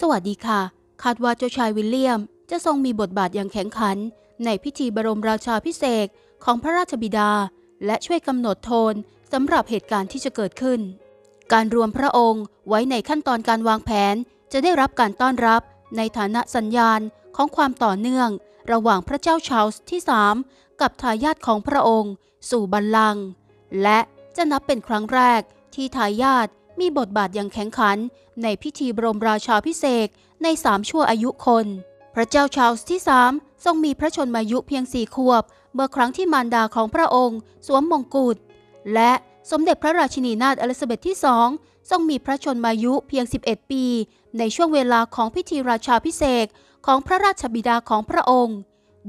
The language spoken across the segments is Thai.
สวัสดีค่ะ คาดว่าเจ้าชายวิลเลียม จะทรงมีบทบาทอย่างแข็งขัน ในพิธีบรมราชาพิเศษของพระราชบิดา และช่วยกำหนดโทนสำหรับเหตุการณ์ที่จะเกิดขึ้น การรวมพระองค์ไว้ในขั้นตอนการวางแผนจะได้รับการต้อนรับในฐานะสัญญาณของความต่อเนื่อง ระหว่างพระเจ้าชาร์ลส์ที่ 3 กับทายาทของพระองค์ สู่บัลลังก์และจะนับเป็นครั้งแรกที่ทายาท มีบทบาทอย่างแข็งขัน ในพิธีบรมราชาพิเศษในสามชั่วอายุคน พระเจ้าชาลส์ที่3ทรงมีพระชนมายุเพียงสี่ขวบ เมื่อครั้งที่มารดาของพระองค์ สวมมงกุฎและสมเด็จพระราชินีนาถอลิซาเบธที่สองทรงมีพระชนมายุเพียง 11 ปี ในช่วงเวลาของพิธีราชาพิเศษของพระราชบิดาของพระองค์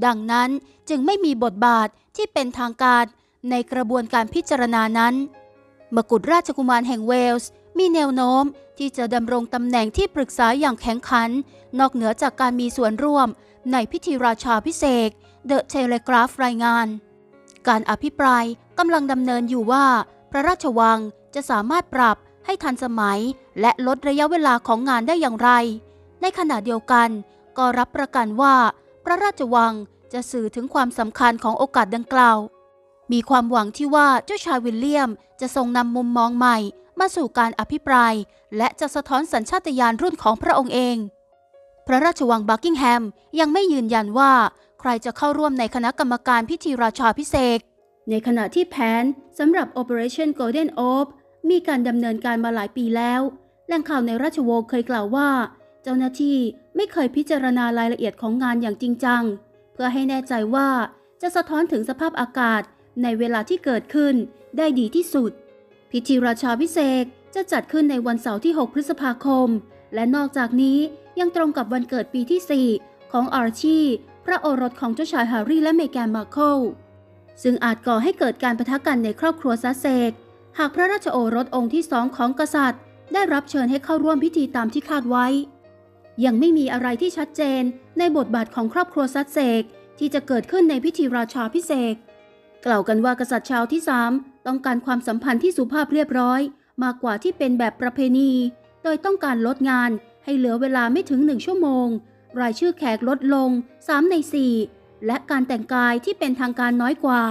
ดังนั้นจึงไม่มีบทบาทที่เป็นทางการในกระบวนการพิจารณานั้น มกุฎราชกุมารแห่งเวลส์ มีแนวโน้มที่จะดำรงตำแหน่งที่ปรึกษาอย่างแข็งขัน นอกเหนือจากการมีส่วนร่วม ในพิธีราชาพิเศษเดอะเทเลกราฟรายงาน การอภิปรายกำลังดำเนินอยู่ว่า พระราชวังจะสามารถปรับให้ทันสมัย และลดระยะเวลาของงานได้อย่างไร ในขณะเดียวกัน ก็รับประกันว่า พระราชวังจะสื่อถึงความสำคัญของโอกาสดังกล่าว มีความหวังที่ว่าเจ้าชายวิลเลียมจะทรงนำมุมมองใหม่มาสู่การอภิปราย และจะสะท้อนสัญชาตญาณรุ่นของพระองค์เอง พระราชวังบักกิงแฮมยังไม่ยืนยันว่าใครจะเข้าร่วมในคณะกรรมการพิธีราชาพิเศษ ในขณะที่แผนสำหรับ Operation Golden Orb มีการดำเนินการมาหลายปีแล้ว แหล่งข่าวในราชวงศ์เคยกล่าวว่า เจ้าหน้าที่ไม่เคยพิจารณารายละเอียดของงานอย่างจริงจัง เพื่อให้แน่ใจว่าจะสะท้อนถึงสภาพอากาศ ในเวลาที่เกิดขึ้นได้ดีที่สุด พิธีราชาพิเศษจะจัดขึ้นในวันเสาร์ที่ 6 พฤษภาคม และนอกจากนี้ยังตรงกับวันเกิดปีที่ 4 ของอาร์ชีพระโอรสของเจ้าชายแฮร์รี่และเมแกนมาร์เคิลซึ่งอาจก่อให้เกิดการประทะกันในครอบครัวซัสเซก หากพระราชโอรสองค์ที่สองของกษัตริย์ ได้รับเชิญให้เข้าร่วมพิธีตามที่คาดไว้ ยังไม่มีอะไรที่ชัดเจนในบทบาทของครอบครัวซัสเซกที่จะเกิดขึ้นในพิธีราชาพิเศษ กล่าวกันว่ากษัตริย์ชาวที่สามต้องการความสัมพันธ์ที่สุภาพเรียบร้อย มากกว่าที่เป็นแบบประเพณี โดยต้องการลดงานให้เหลือเวลาไม่ถึงหนึ่งชั่วโมง รายชื่อแขกลดลง 3 ใน 4 และการแต่งกายที่เป็นทางการน้อยกว่า